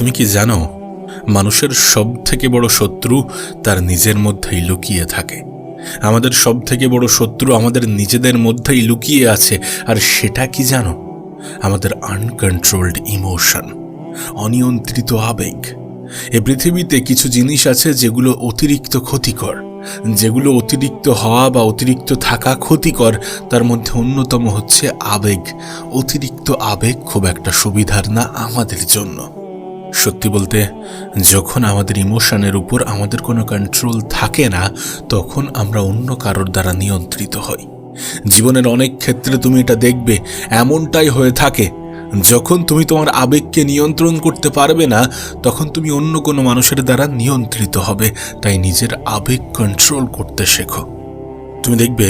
তুমি কি জানো, মানুষের সব থেকে বড় শত্রু তার নিজের মধ্যেই লুকিয়ে থাকে। আমাদের সব থেকে বড় শত্রু আমাদের নিজেদের মধ্যেই লুকিয়ে আছে, আর সেটা কি জানো? আমাদের আনকন্ট্রোলড ইমোশন, অনিয়ন্ত্রিত আবেগ। এ পৃথিবীতে কিছু জিনিস আছে যেগুলো অতিরিক্ত ক্ষতিকর, যেগুলো অতিরিক্ত হওয়া বা অতিরিক্ত থাকা ক্ষতিকর, তার মধ্যে অন্যতম হচ্ছে আবেগ। অতিরিক্ত আবেগ খুব একটা সুবিধার না আমাদের জন্য। সত্যি বলতে, যখন আমাদের ইমোশনের উপর আমাদের কোনো কন্ট্রোল থাকে না, তখন আমরা অন্য কারোর দ্বারা নিয়ন্ত্রিত হই। জীবনের অনেক ক্ষেত্রে তুমি এটা দেখবে, এমনটাই হয়ে থাকে। যখন তুমি তোমার আবেগকে নিয়ন্ত্রণ করতে পারবে না, তখন তুমি অন্য কোনো মানুষের দ্বারা নিয়ন্ত্রিত হবে। তাই নিজের আবেগ কন্ট্রোল করতে শেখো। তুমি দেখবে,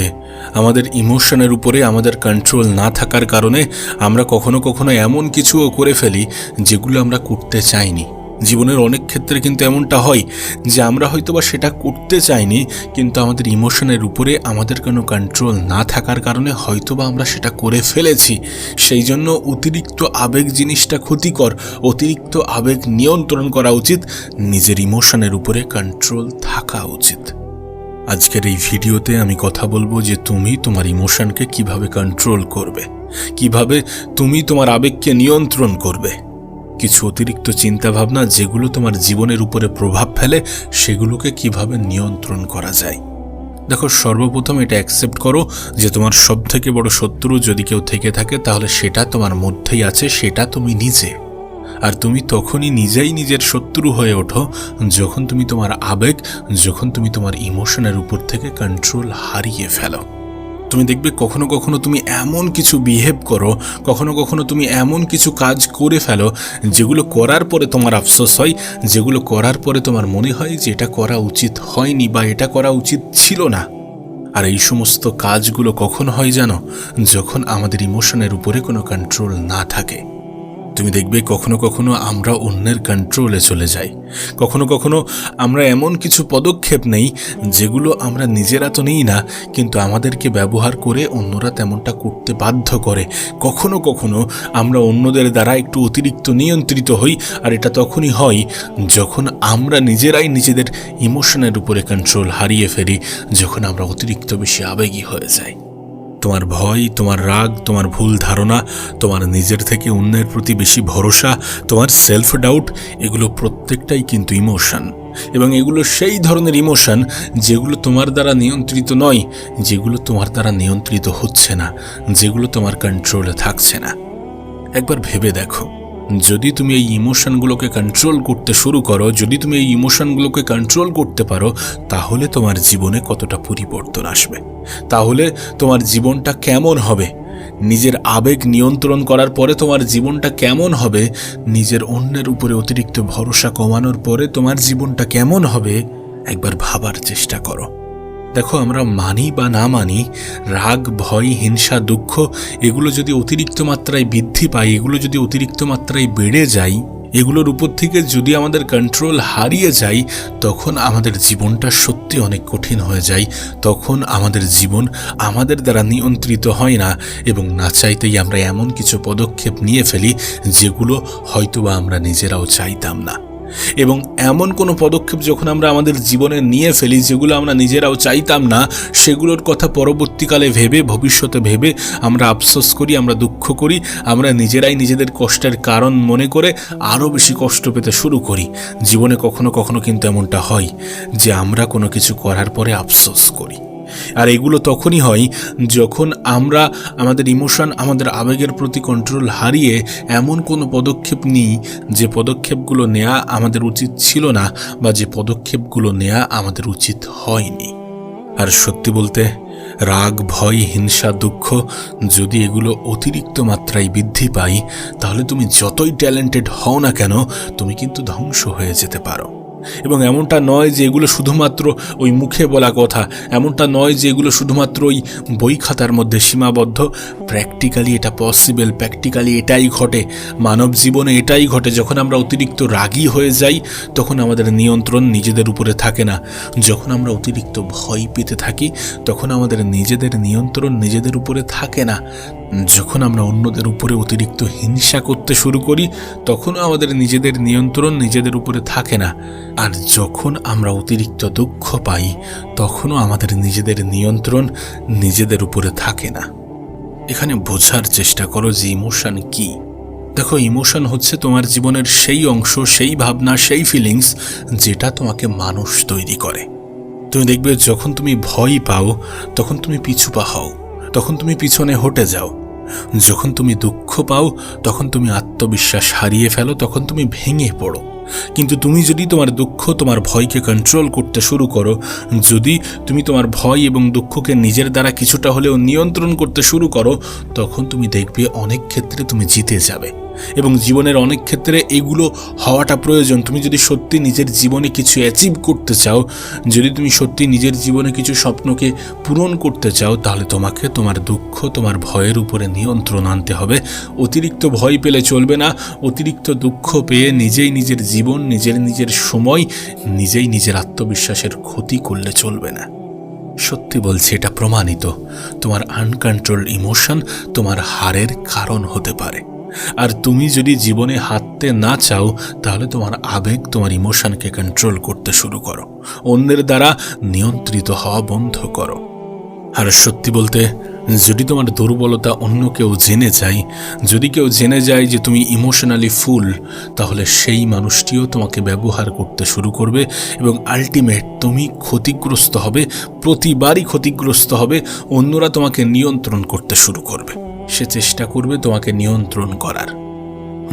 আমাদের ইমোশনের উপরে আমাদের কন্ট্রোল না থাকার কারণে আমরা কখনো কখনো এমন কিছুও করে ফেলি যেগুলো আমরা করতে চাইনি। জীবনের অনেক ক্ষেত্রে কিন্তু এমনটা হয় যে আমরা হয়তো বা সেটা করতে চাইনি, কিন্তু আমাদের ইমোশনের উপরে আমাদের কোনো কন্ট্রোল না থাকার কারণে হয়তো বা আমরা সেটা করে ফেলেছি। সেই জন্য অতিরিক্ত আবেগ জিনিসটা ক্ষতিকর, অতিরিক্ত আবেগ নিয়ন্ত্রণ করা উচিত, নিজের ইমোশনের উপরে কন্ট্রোল থাকা উচিত। আজকের এই ভিডিওতে আমি কথা বলব যে তুমি তোমার ইমোশনকে কীভাবে কন্ট্রোল করবে, কীভাবে তুমি তোমার আবেগকে নিয়ন্ত্রণ করবে। কিছু অতিরিক্ত চিন্তাভাবনা যেগুলো তোমার জীবনের উপরে প্রভাব ফেলে, সেগুলোকে কীভাবে নিয়ন্ত্রণ করা যায়। দেখো, সর্বপ্রথম এটা অ্যাকসেপ্ট করো যে তোমার সব থেকে বড় শত্রু যদি কেউ থেকে থাকে, তাহলে সেটা তোমার মধ্যেই আছে, সেটা তুমি নিজে। আর তুমি তখনই নিজেই নিজের শত্রু হয়ে ওঠো যখন তুমি তোমার আবেগ, যখন তুমি তোমার ইমোশনের উপর থেকে কন্ট্রোল হারিয়ে ফেলো। তুমি দেখবে কখনো কখনো তুমি এমন কিছু বিহেভ করো, কখনো কখনো তুমি এমন কিছু কাজ করে ফেলো যেগুলো করার পরে তোমার আফসোস হয়, যেগুলো করার পরে তোমার মনে হয় যে এটা করা উচিত হয়নি বা এটা করা উচিত ছিল না। আর এই সমস্ত কাজগুলো কখন হয় জানো? যখন আমাদের ইমোশনের উপরে কোনো কন্ট্রোল না থাকে। তুমি দেখবে কখনো কখনো আমরা অন্যের কন্ট্রোলে চলে যাই। কখনো কখনো আমরা এমন কিছু পদক্ষেপ নেই যেগুলো আমরা নিজেরা তো নিই না, কিন্তু আমাদেরকে ব্যবহার করে অন্যরা তেমনটা করতে বাধ্য করে। কখনো কখনো আমরা অন্যদের দ্বারা একটু অতিরিক্ত নিয়ন্ত্রিত হই, আর এটা তখনই হয় যখন আমরা নিজেরাই নিজেদের ইমোশনের উপরে কন্ট্রোল হারিয়ে ফেলি, যখন আমরা অতিরিক্ত বেশি আবেগী হয়ে যাই। তোমার ভয়, তোমার রাগ, তোমার ভুল ধারণা, তোমার নিজের থেকে অন্যের প্রতি বেশি ভরসা, তোমার সেলফ ডাউট এগুলো প্রত্যেকটাই কিন্তু ইমোশন এবং এগুলো সেই ধরনের ইমোশন যেগুলো তোমার দ্বারা নিয়ন্ত্রিত নয়, যেগুলো তোমার দ্বারা নিয়ন্ত্রিত হচ্ছে না, যেগুলো তোমার কন্ট্রোলে থাকছে না। একবার ভেবে দেখো। যদি তুমি এই ইমোশনগুলোকে কন্ট্রোল করতে শুরু করো, যদি তুমি এই ইমোশনগুলোকে কন্ট্রোল করতে পারো, তাহলে তোমার জীবনে কতটা পরিবর্তন আসবে? তাহলে তোমার জীবনটা কেমন হবে? নিজের আবেগ নিয়ন্ত্রণ করার পরে তোমার জীবনটা কেমন হবে? নিজের অন্যের উপরে অতিরিক্ত ভরসা কমানোর পরে তোমার জীবনটা কেমন হবে? একবার ভাবার চেষ্টা করো। দেখো, আমরা মানি বা না মানি, রাগ, ভয়, হিংসা, দুঃখ, এগুলো যদি অতিরিক্ত মাত্রায় বৃদ্ধি পায়, এগুলো যদি অতিরিক্ত মাত্রায় বেড়ে যায়, এগুলোর উপর থেকে যদি আমাদের কন্ট্রোল হারিয়ে যায়, তখন আমাদের জীবনটা সত্যি অনেক কঠিন হয়ে যায়। তখন আমাদের জীবন আমাদের দ্বারা নিয়ন্ত্রিত হয় না এবং না চাইতেই আমরা এমন কিছু পদক্ষেপ নিয়ে ফেলি, যেগুলো হয়তোবা আমরা নিজেরাও চাইতাম না। এবং এমন কোনো পদক্ষেপ যখন আমরা আমাদের জীবনে নিয়ে ফেলি, যেগুলো আমরা নিজেরাও চাইতাম না, সেগুলোর কথা পরবর্তীকালে ভেবে, ভবিষ্যতে ভেবে আমরা আফসোস করি, আমরা দুঃখ করি, আমরা নিজেরাই নিজেদের কষ্টের কারণ মনে করে আরও বেশি কষ্ট পেতে শুরু করি। জীবনে কখনো কখনো কিন্তু এমনটা হয় যে আমরা কোনো কিছু করার পরে আফসোস করি। আর এগুলো তখনই হয় যখন আমরা আমাদের ইমোশন আমাদের আবেগের প্রতি কন্ট্রোল হারিয়ে এমন কোনো পদক্ষেপ নিই যে পদক্ষেপগুলো নেওয়া আমাদের উচিত ছিল না বা যে পদক্ষেপগুলো নেওয়া আমাদের উচিত হয়নি। আর সত্যি বলতে, রাগ, ভয়, হিংসা, দুঃখ যদি এগুলো অতিরিক্ত মাত্রায় বৃদ্ধি পায় তাহলে তুমি যতই ট্যালেন্টেড হও না কেন, তুমি কিন্তু ধ্বংস হয়ে যেতে পারো। এবং এমনটা নয় যে এগুলো শুধুমাত্র ওই মুখে বলা কথা, এমনটা নয় যে এগুলো শুধুমাত্র ওই বই খাতার মধ্যে সীমাবদ্ধ। প্র্যাকটিক্যালি এটা পসিবল প্র্যাকটিক্যালি এটাই ঘটে। মানব জীবনে এটাই ঘটে, যখন আমরা অতিরিক্ত রাগী হয়ে যাই, তখন আমাদের নিয়ন্ত্রণ নিজেদের উপরে থাকে না। যখন আমরা অতিরিক্ত ভয় পেতে থাকি, তখন আমাদের নিজেদের নিয়ন্ত্রণ নিজেদের উপরে থাকে না। যখন আমরা অন্যদের উপরে অতিরিক্ত হিংসা করতে শুরু করি, তখনও আমাদের নিজেদের নিয়ন্ত্রণ নিজেদের উপরে থাকে না। আর যখন আমরা অতিরিক্ত দুঃখ পাই, তখনও আমাদের নিজেদের নিয়ন্ত্রণ নিজেদের উপরে থাকে না। এখানে বোঝার চেষ্টা করো যে ইমোশন কি। দেখো, ইমোশন হচ্ছে তোমার জীবনের সেই অংশ, সেই ভাবনা, সেই ফিলিংস যেটা তোমাকে মানুষ তৈরি করে। তুমি দেখবে, যখন তুমি ভয় পাও, তখন তুমি পিছু পা হও, তখন তুমি পিছনে হটে যাও। যখন তুমি দুঃখ পাও, তখন তুমি আত্মবিশ্বাস হারিয়ে ফেলো, তখন তুমি ভেঙে পড়ো। কিন্তু তুমি যদি তোমার দুঃখ তোমার ভয়কে কন্ট্রোল করতে শুরু করো, যদি তুমি তোমার ভয় এবং দুঃখকে নিজের দ্বারা কিছুটা হলেও নিয়ন্ত্রণ করতে শুরু করো, তখন তুমি দেখবে অনেক ক্ষেত্রে তুমি জিতে যাবে। এবং জীবনের অনেক ক্ষেত্রে এগুলো হওয়াটা প্রয়োজন। তুমি যদি সত্যি নিজের জীবনে কিছু অ্যাচিভ করতে চাও, যদি তুমি সত্যি নিজের জীবনে কিছু স্বপ্নকে পূরণ করতে চাও, তাহলে তোমাকে তোমার দুঃখ, তোমার ভয়ের উপরে নিয়ন্ত্রণ আনতে হবে। অতিরিক্ত ভয় পেলে চলবে না। অতিরিক্ত দুঃখ পেয়ে নিজেই নিজের জীবন, নিজের নিজের সময়, নিজেই নিজের আত্মবিশ্বাসের ক্ষতি করলে চলবে না। সত্যি বলছি, এটা প্রমাণিত। তোমার আনকন্ট্রোল ইমোশন তোমার হারের কারণ হতে পারে। আর তুমি যদি জীবনে হাঁটতে না চাও, তাহলে তোমার আবেগ, তোমার ইমোশনকে কন্ট্রোল করতে শুরু করো। অন্যের দ্বারা নিয়ন্ত্রিত হওয়া বন্ধ করো। আর সত্যি বলতে, যদি তোমার দুর্বলতা অন্য কেউ জেনে যায়, যদি কেউ জেনে যায় যে তুমি ইমোশনালি ফুল তাহলে সেই মানুষটিও তোমাকে ব্যবহার করতে শুরু করবে এবং আলটিমেট তুমি ক্ষতিগ্রস্ত হবে, প্রতিবারই ক্ষতিগ্রস্ত হবে, অন্যরা তোমাকে নিয়ন্ত্রণ করতে শুরু করবে। সে চেষ্টা করবে তোমাকে নিয়ন্ত্রণ করার।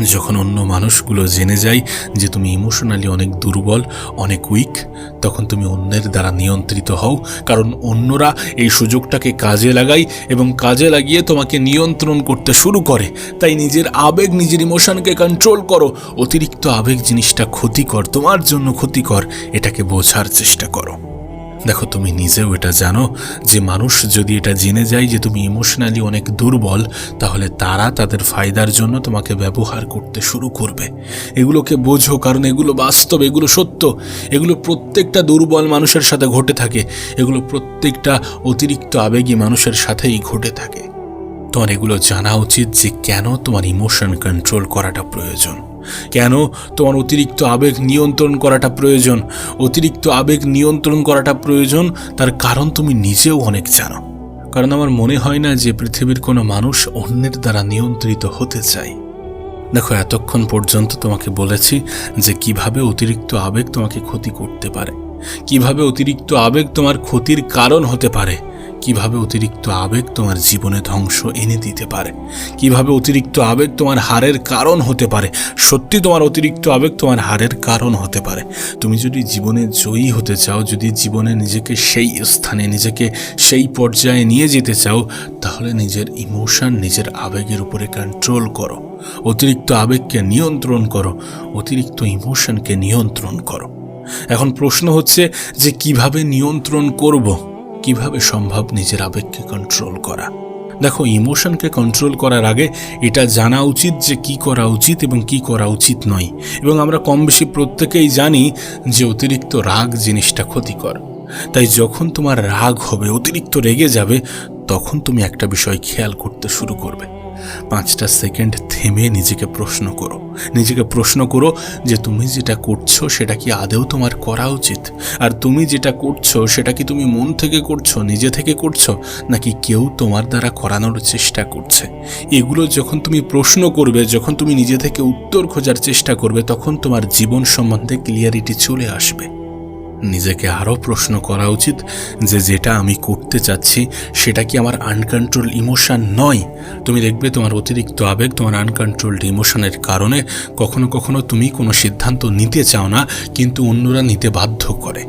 যখন অন্য মানুষগুলো জেনে যায় যে তুমি ইমোশনালি অনেক দুর্বল, অনেক উইক, তখন তুমি অন্যের দ্বারা নিয়ন্ত্রিত হও, কারণ অন্যরা এই সুযোগটাকে কাজে লাগায় এবং কাজে লাগিয়ে তোমাকে নিয়ন্ত্রণ করতে শুরু করে। তাই নিজের আবেগ, নিজের ইমোশনকে কন্ট্রোল করো। অতিরিক্ত আবেগ জিনিসটা ক্ষতিকর, তোমার জন্য ক্ষতিকর, এটাকে বোঝার চেষ্টা করো। দেখো, তুমি নিজেও এটা জানো যে মানুষ যদি এটা জেনে যায় যে তুমি ইমোশনালি অনেক দুর্বল, তাহলে তারা তাদের ফায়দার জন্য তোমাকে ব্যবহার করতে শুরু করবে। এগুলোকে বোঝো, কারণ এগুলো বাস্তব, এগুলো সত্য। এগুলো প্রত্যেকটা দুর্বল মানুষের সাথে ঘটে থাকে। এগুলো প্রত্যেকটা অতিরিক্ত আবেগী মানুষের সাথেই ঘটে থাকে। তোমার এগুলো জানা উচিত যে কেন তোমার ইমোশন কন্ট্রোল করাটা প্রয়োজন। কেন? তোমার অতিরিক্ত আবেগ নিয়ন্ত্রণ করাটা প্রয়োজন। অতিরিক্ত আবেগ নিয়ন্ত্রণ করাটা প্রয়োজন, তার কারণ তুমি নিজেও অনেক জানো। কারণ আমার মনে হয় না যে পৃথিবীর কোনো মানুষ অন্যের দ্বারা নিয়ন্ত্রিত হতে চায়। দেখো, এতক্ষণ পর্যন্ত তোমাকে বলেছি যে কীভাবে অতিরিক্ত আবেগ তোমাকে ক্ষতি করতে পারে। কীভাবে অতিরিক্ত আবেগ তোমার ক্ষতির কারণ হতে পারে? কীভাবে অতিরিক্ত আবেগ তোমার জীবনে ধ্বংস এনে দিতে পারে? কীভাবে অতিরিক্ত আবেগ তোমার হারের কারণ হতে পারে? সত্যি তোমার অতিরিক্ত আবেগ তোমার হারের কারণ হতে পারে। তুমি যদি জীবনে জয়ী হতে চাও, যদি জীবনে নিজেকে সেই স্থানে, নিজেকে সেই পর্যায়ে নিয়ে যেতে চাও, তাহলে নিজের ইমোশন নিজের আবেগের উপরে কন্ট্রোল করো। অতিরিক্ত আবেগকে নিয়ন্ত্রণ করো। অতিরিক্ত ইমোশনকে নিয়ন্ত্রণ করো। এখন প্রশ্ন হচ্ছে যে কীভাবে নিয়ন্ত্রণ করব? কীভাবে সম্ভব নিজের আবেগকে কন্ট্রোল করা? দেখো ইমোশনকে কন্ট্রোল করার আগে এটা জানা উচিত যে কি করা উচিত এবং কি করা উচিত নয়। এবং আমরা কম বেশি প্রত্যেকেই জানি যে অতিরিক্ত রাগ জিনিসটা ক্ষতিকর। তাই যখন তোমার রাগ হবে, অতিরিক্ত রেগে যাবে, তখন তুমি একটা বিষয় খেয়াল করতে শুরু করবে। পাঁচটা সেকেন্ড থেমে নিজেকে প্রশ্ন করো। নিজেকে প্রশ্ন করো যে তুমি যেটা করছ সেটা কি আদেও তোমার করা উচিত? আর তুমি যেটা করছ সেটা কি তুমি মন থেকে করছ, নিজে থেকে করছ, নাকি কেউ তোমার দ্বারা করানোর চেষ্টা করছে? এগুলো যখন তুমি প্রশ্ন করবে, যখন তুমি নিজে থেকে উত্তর খোঁজার চেষ্টা করবে, তখন তোমার জীবন সম্বন্ধে ক্লিয়ারিটি চলে আসবে। নিজেকে আরও প্রশ্ন করা উচিত যে যেটা আমি করতে চাচ্ছি, সেটা কি আমার আনকন্ট্রোল ইমোশন নয়? তুমি দেখবে তোমার অতিরিক্ত আবেগ, তোমার আনকন্ট্রোলড ইমোশনের কারণে কখনো কখনো তুমি কোনো সিদ্ধান্ত নিতে চাও না, কিন্তু অন্যরা নিতে বাধ্য করে।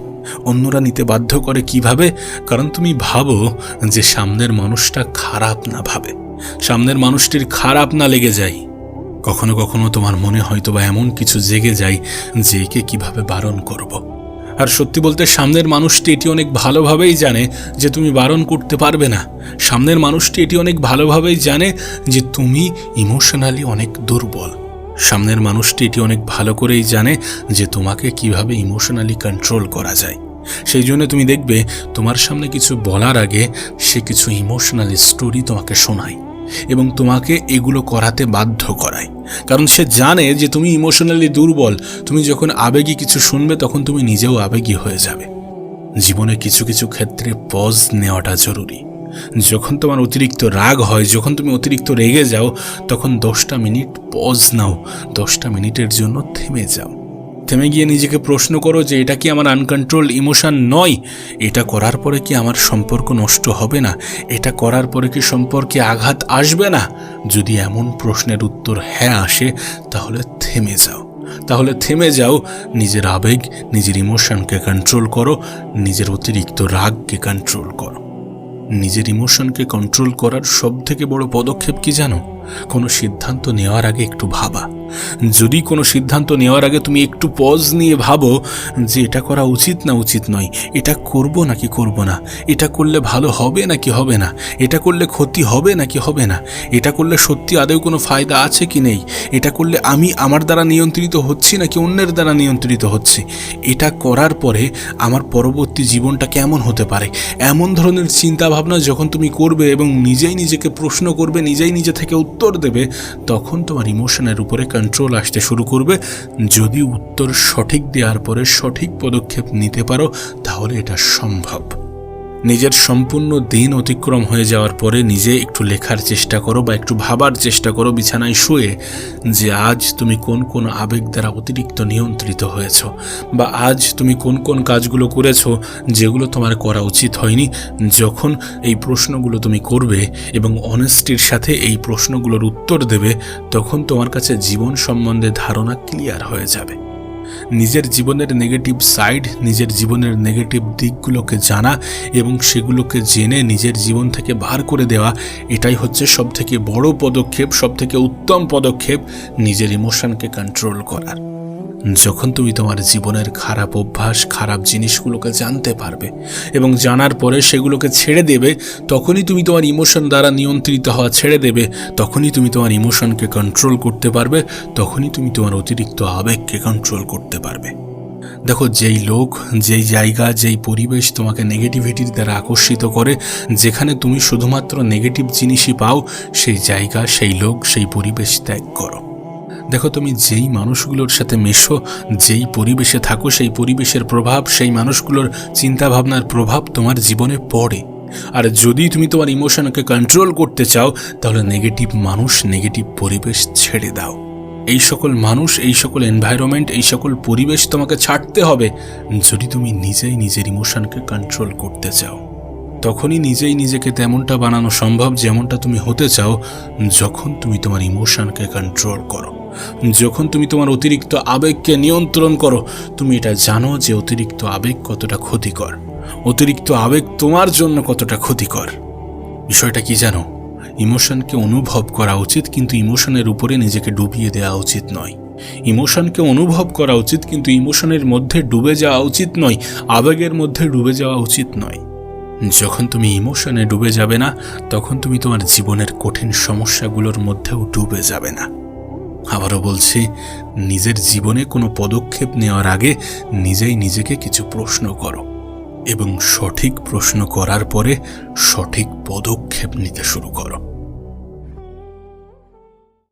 অন্যরা নিতে বাধ্য করে কীভাবে? কারণ তুমি ভাবো যে সামনের মানুষটা খারাপ না ভাবে। সামনের মানুষটির খারাপ না লেগে যায়। কখনো কখনো তোমার মনে হয়তো বা এমন কিছু জেগে যায় যে একে কীভাবে বারণ করব। আর সত্যি বলতে সামনের মানুষটি এটি অনেক ভালোভাবেই জানে যে তুমি বারণ করতে পারবে না। সামনের মানুষটি এটি অনেক ভালোভাবেই জানে যে তুমি ইমোশনালি অনেক দুর্বল। সামনের মানুষটি এটি অনেক ভালো করেই জানে যে তোমাকে কীভাবে ইমোশনালি কন্ট্রোল করা যায়। সেই জন্য তুমি দেখবে, তোমার সামনে কিছু বলার আগে সে কিছু ইমোশনাল স্টোরি তোমাকে শোনায়। এবং তোমাকে এগুলো করাতে বাধ্য করায় কারণ সে জানে যে তুমি ইমোশনালি দুর্বল। তুমি যখন আবেগী কিছু শুনবে, তখন তুমি নিজেও আবেগী হয়ে যাবে। জীবনে কিছু কিছু ক্ষেত্রে পজ নেওয়াটা জরুরি। যখন তোমার অতিরিক্ত রাগ হয়, যখন তুমি অতিরিক্ত রেগে যাও, তখন দশটা মিনিট পজ নাও। দশটা মিনিটের জন্য থেমে যাও। থেমে গিয়ে নিজেকে প্রশ্ন করো যে এটা কি আমার আনকন্ট্রোল ইমোশন নয়? এটা করার পরে কি আমার সম্পর্ক নষ্ট হবে না? এটা করার পরে কি সম্পর্কে আঘাত আসবে না? যদি এমন প্রশ্নের উত্তর হ্যাঁ আসে, তাহলে থেমে যাও। তাহলে থেমে যাও, নিজের আবেগ, নিজের ইমোশনকে কন্ট্রোল করো, নিজের অতিরিক্ত রাগকে কন্ট্রোল করো। নিজের ইমোশনকে কন্ট্রোল করার সব থেকে বড় পদক্ষেপ কি জানো? কোনো সিদ্ধান্ত নেওয়ার আগে একটু ভাবা। যদি কোনো সিদ্ধান্ত নেওয়ার আগে তুমি একটু পজ নিয়ে ভাবো যে এটা করা উচিত না উচিত নয়, এটা করব নাকি করব না, এটা করলে ভালো হবে নাকি হবে না, এটা করলে ক্ষতি হবে নাকি হবে না, এটা করলে সত্যি আদৌ কোনো ফায়দা আছে কি নেই, এটা করলে আমি আমার দ্বারা নিয়ন্ত্রিত হচ্ছি নাকি অন্যের দ্বারা নিয়ন্ত্রিত হচ্ছি, এটা করার পরে আমার পরবর্তী জীবনটা কেমন হতে পারে? এমন ধরনের চিন্তা ভাবনা যখন তুমি করবে এবং নিজেই নিজেকে প্রশ্ন করবে, নিজেই নিজে থেকে উত্তর দেবে, তখন তোমার ইমোশনের উপরে কন্ট্রোল আসতে শুরু করবে। যদি উত্তর সঠিক দেওয়ার পরে সঠিক পদক্ষেপ নিতে পারো, তাহলে এটা সম্ভব। নিজের সম্পূর্ণ দিন অতিক্রম হয়ে যাওয়ার পরে নিজে একটু লেখার চেষ্টা করো বা একটু ভাবার চেষ্টা করো বিছানায় শুয়ে যে আজ তুমি কোন কোন আবেগ দ্বারা অতিরিক্ত নিয়ন্ত্রিত হয়েছ বা আজ তুমি কোন কোন কাজগুলো করেছ যেগুলো তোমার করা উচিত হয়নি। যখন এই প্রশ্নগুলো তুমি করবে এবং অনেস্টির সাথে এই প্রশ্নগুলোর উত্তর দেবে, তখন তোমার কাছে জীবন সম্বন্ধে ধারণা ক্লিয়ার হয়ে যাবে। নিজের জীবনের নেগেটিভ সাইড নিজের জীবনের নেগেটিভ দিকগুলোকে জানা এবং সেগুলোকে জেনে নিজের জীবন থেকে বার করে দেওয়া, এটাই হচ্ছে সবথেকে বড় পদক্ষেপ, সবথেকে উত্তম পদক্ষেপ নিজের ইমোশনকে কন্ট্রোল করার। যখন তুমি তোমার জীবনের খারাপ অভ্যাস, খারাপ জিনিসগুলোকে জানতে পারবে এবং জানার পরে সেগুলোকে ছেড়ে দেবে, তখনই তুমি তোমার ইমোশন দ্বারা নিয়ন্ত্রিত হওয়া ছেড়ে দেবে, তখনই তুমি তোমার ইমোশনকে কন্ট্রোল করতে পারবে, তখনই তুমি তোমার অতিরিক্ত আবেগকে কন্ট্রোল করতে পারবে। দেখো, যেই লোক, যেই জায়গা, যেই পরিবেশ তোমাকে নেগেটিভিটির দ্বারা আকর্ষিত করে, যেখানে তুমি শুধুমাত্র নেগেটিভ জিনিসই পাও, সেই জায়গা, সেই লোক, সেই পরিবেশ ত্যাগ করো। দেখো তুমি যেই মানুষগুলোর সাথে মেশো, যেই পরিবেশে থাকো, সেই পরিবেশের প্রভাব, সেই মানুষগুলোর চিন্তাভাবনার প্রভাব তোমার জীবনে পড়ে। আর যদি তুমি তোমার ইমোশনকে কন্ট্রোল করতে চাও, তাহলে নেগেটিভ মানুষ নেগেটিভ পরিবেশ ছেড়ে দাও। এই সকল মানুষ, এই সকল এনভায়রনমেন্ট এই সকল পরিবেশ তোমাকে ছাড়তে হবে যদি তুমি নিজেই নিজের ইমোশনকে কন্ট্রোল করতে চাও। তখনই নিজেই নিজেকে তেমনটা বানানো সম্ভব যেমনটা তুমি হতে চাও, যখন তুমি তোমার ইমোশনকে কন্ট্রোল করো। যখন তুমি তোমার অতিরিক্ত আবেগকে নিয়ন্ত্রণ করো, তুমি এটা জানো যে অতিরিক্ত আবেগ কতটা ক্ষতিকর। অতিরিক্ত আবেগ তোমার জন্য কতটা ক্ষতিকর। বিষয়টা কি জানো? ইমোশনকে অনুভব করা উচিত, কিন্তু ইমোশনের উপরে নিজেকে ডুবিয়ে দেওয়া উচিত নয়। ইমোশনকে অনুভব করা উচিত, কিন্তু ইমোশনের মধ্যে ডুবে যাওয়া উচিত নয়, আবেগের মধ্যে ডুবে যাওয়া উচিত নয়। যখন তুমি ইমোশনে ডুবে যাবে না, তখন তুমি তোমার জীবনের কঠিন সমস্যাগুলোর মধ্যেও ডুবে যাবে না। আবারও বলছি, নিজের জীবনে কোনো পদক্ষেপ নেওয়ার আগে নিজেই নিজেকে কিছু প্রশ্ন করো এবং সঠিক প্রশ্ন করার পরে সঠিক পদক্ষেপ নিতে শুরু করো।